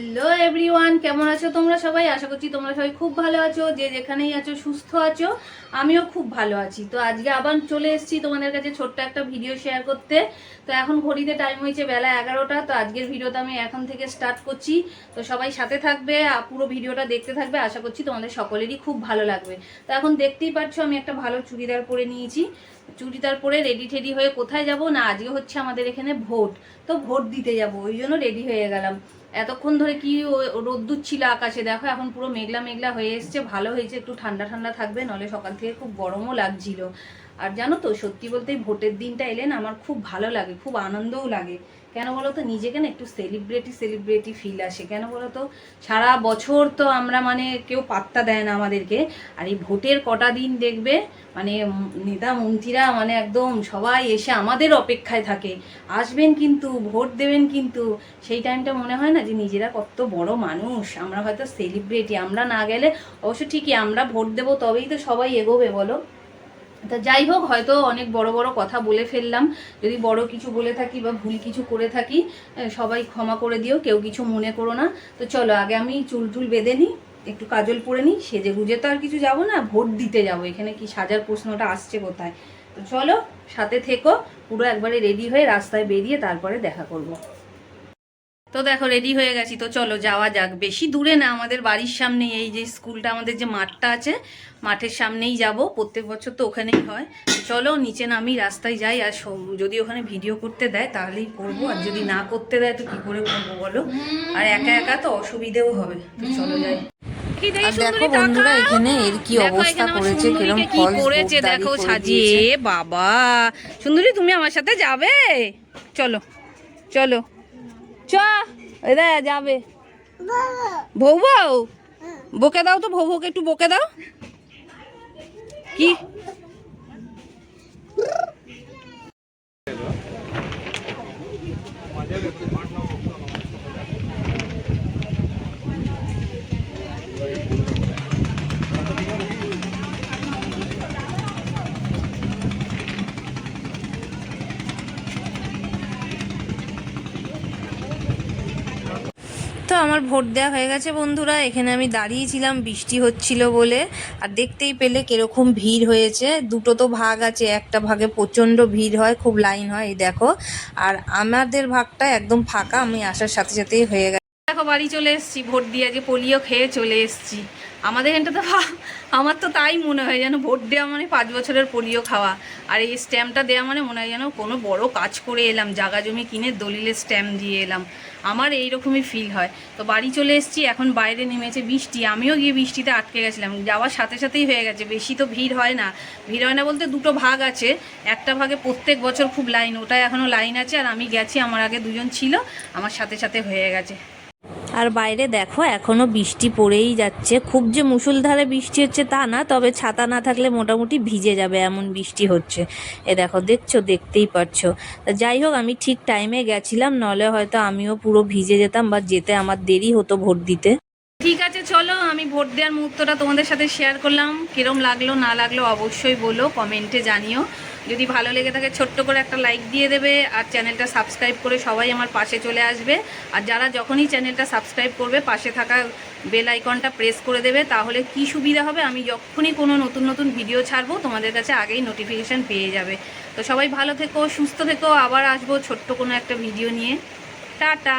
Hello everyone কেমন আছো তোমরা সবাই? আশা করছি তোমরা সবাই খুব ভালো আছো, যে যেখানেই আছো, সুস্থ আছো। আমিও খুব ভালো আছি। তো আজকে আবার চলে এসেছি তোমাদের কাছে ছোট্ট একটা ভিডিও শেয়ার করতে। তো এখন ঘড়িতে টাইম হয়েছে বেলা এগারোটা, তো আজকের ভিডিওটা আমি এখন থেকে স্টার্ট করছি। তো সবাই সাথে থাকবে পুরো ভিডিওটা দেখতে থাকবে। আশা করছি তোমাদের সকলেরই খুব ভালো লাগবে। তো এখন দেখতেই পাচ্ছ আমি একটা ভালো চুড়িদার পরে নিয়েছি। চুড়িদার পরে রেডি টেডি হয়ে কোথায় যাব? না, আজকে হচ্ছে আমাদের এখানে ভোট। তো ভোট দিতে যাব, ওই জন্য রেডি হয়ে গেলাম। এতক্ষণ ধরে কি রোদ্দুর ছিল আকাশে? দেখো, এখন পুরো মেঘলা মেঘলা হয়ে এসছে। ভালো হয়েছে, একটু ঠান্ডা ঠান্ডা থাকবে নলে সকাল থেকে খুব গরমও লাগছিল। আর জানো তো, সত্যি বলতে ভোটের দিনটা এলেন আমার খুব ভালো লাগে, খুব আনন্দও লাগে। কেন বলো তো নিজেকে না একটু সেলিব্রিটি সেলিব্রিটি ফিল আসে। কেন বলো তো সারা বছর তো আমরা মানে কেউ পাত্তা দেয় না আমাদেরকে। আর এই ভোটের কটা দিন দেখবে মানে নেতা, মন্ত্রীরা মানে একদম সবাই এসে আমাদের অপেক্ষায় থাকে। আসবেন কিন্তু, ভোট দেবেন কিন্তু। সেই টাইমটা মনে হয় না যে নিজেরা কত বড় মানুষ। আমরা হয়তো সেলিব্রিটি আমরা না গেলে অবশ্য ঠিকই আমরা ভোট দেবো, তবেই তো সবাই এগোবে, বলো। তা যাই হোক, হয়তো অনেক বড় বড় কথা বলে ফেললাম। যদি বড় কিছু বলে থাকি বা ভুল কিছু করে থাকি সবাই ক্ষমা করে দিও, কেউ কিছু মনে করো না। তো চলো, আগে আমি চুল টুল বেঁধে নিই, একটু কাজল পরে নিই, সেজে গুজে তো আর কিছু যাব না, ভোট দিতে যাব। এখানে কি সাজার প্রশ্নটা আসছে কোথায়? তো চলো, সাথে থেকো, পুরো একবারে রেডি হয়ে রাস্তায় বেরিয়ে তারপরে দেখা করব। তো দেখো রেডি হয়ে গেছি। তো চলো যাওয়া যাক। বেশি দূরে না আমাদের বাড়ির সামনে এই যে স্কুলটা আমাদের যে মাঠটা আছে মাঠের সামনেই যাব। প্রত্যেক বছর তো ওখানেই হয়। চলো নিচে নামি রাস্তায় যাই। আর যদি ওখানে ভিডিও করতে দেয় তাহলেই করব। আর যদি না করতে দেয় তো কি করে করব বলো? আর একা একা তো অসুবিধেও হবে। তো চলো যাই। আর দেখো বন্ধুরা এখানে এর কি অবস্থা করেছে কিরম কি করেছে দেখো সাজিয়ে বাবা। সুন্দরী তুমি আমার সাথে যাবে? চলো চলো। চ এদা যাবে। বউ বউ? বকে দাও তো বউ বউকে একটু বকে দাও। কি? আমার ভোট দেওয়া হয়ে গেছে, বন্ধুরা। এখানে আমি দাঁড়িয়েছিলাম, বৃষ্টি হচ্ছিল বলে। আর দেখতেই পেলে কীরকম ভিড় হয়েছে। দুটো তো ভাগ আছে, একটা ভাগে প্রচণ্ড ভিড় হয়, খুব লাইন হয়, এই দেখো। আর আমাদের ভাগটা একদম ফাঁকা, আমি আসার সাথে সাথেই হয়ে গেছে। দেখো, বাড়ি চলে এসছি, ভোট দিয়ে আজকে পোলিও খেয়ে চলে এসেছি। আমাদের এখানটা তো আমার তো তাই মনে হয় যেন ভোট দেওয়া মানে পাঁচ বছরের পোলিও খাওয়া। আর এই স্ট্যাম্পটা দেওয়া মানে মনে হয় যেন কোনো বড় কাজ করে এলাম, জাগা জমি কিনে দলিলের স্ট্যাম্প দিয়ে এলাম। আমার এইরকমই ফিল হয়। তো বাড়ি চলে এসেছি, এখন বাইরে নেমেছে বৃষ্টি। আমিও গিয়ে বৃষ্টিতে আটকে গেছিলাম। যাওয়ার সাথে সাথেই হয়ে গেছে। বেশি তো ভিড় হয় না। ভিড় হয় না বলতে দুটো ভাগ আছে। একটা ভাগে প্রত্যেক বছর খুব লাইন ওটাই এখনও লাইন আছে। আর আমি গেছি, আমার আগে দুজন ছিল, আমার সাথে সাথে হয়ে গেছে। আর বাইরে দেখো, এখনও বৃষ্টি পড়েই যাচ্ছে। খুব যে মুসুলধারে বৃষ্টি হচ্ছে তা না, তবে ছাতা না থাকলে মোটামুটি ভিজে যাবে, এমন বৃষ্টি হচ্ছে। এ দেখো, দেখছ, দেখতেই পারছ। যাই হোক, আমি ঠিক টাইমে গেছিলাম, নলে হয়তো আমিও পুরো ভিজে যেতাম বা যেতে আমার দেরি হতো ভোট দিতে। আমি ভোট দেওয়ার মুহূর্তটা তোমাদের সাথে শেয়ার করলাম। কিরম লাগল, না লাগল অবশ্যই বলো কমেন্টে জানিও। যদি ভালো লেগে থাকে, ছোট্ট করে একটা লাইক দিয়ে দেবে আর চ্যানেলটা সাবস্ক্রাইব করে সবাই আমার পাশে চলে আসবে। আর যারা যখনই চ্যানেলটা সাবস্ক্রাইব করবে, পাশে থাকা বেল আইকনটা প্রেস করে দেবে, তাহলে কি সুবিধা হবে? আমি যখনই কোনো নতুন নতুন ভিডিও ছাড়বো, তোমাদের কাছে আগেই নোটিফিকেশান পেয়ে যাবে। তো সবাই ভালো থেকো, সুস্থ থেকো, আবার আসব ছোট্ট কোনো একটা ভিডিও নিয়ে। টাটা!